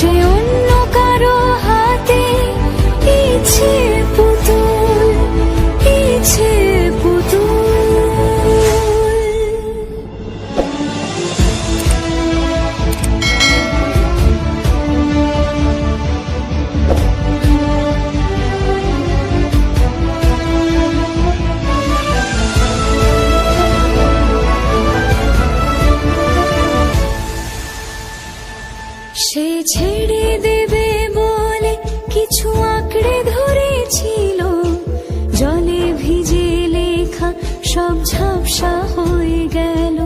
সে অন্য কিছু আঁকড়ে ধরেছিল। জলে ভিজে লেখা সব ঝাপসা হয়ে গেল।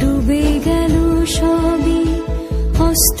ডুবে গেল সবই। হস্ত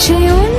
সে অন্য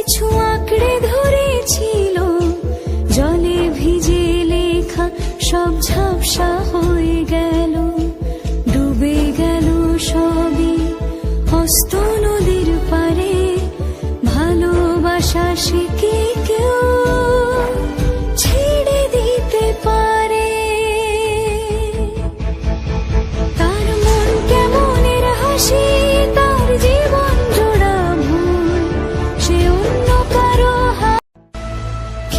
কিছু আঁকড়ে ধরেছিল। জলে ভিজে লেখা সব ঝাপসা হয়ে গেল। ডুবে গেল সবই। হস্ত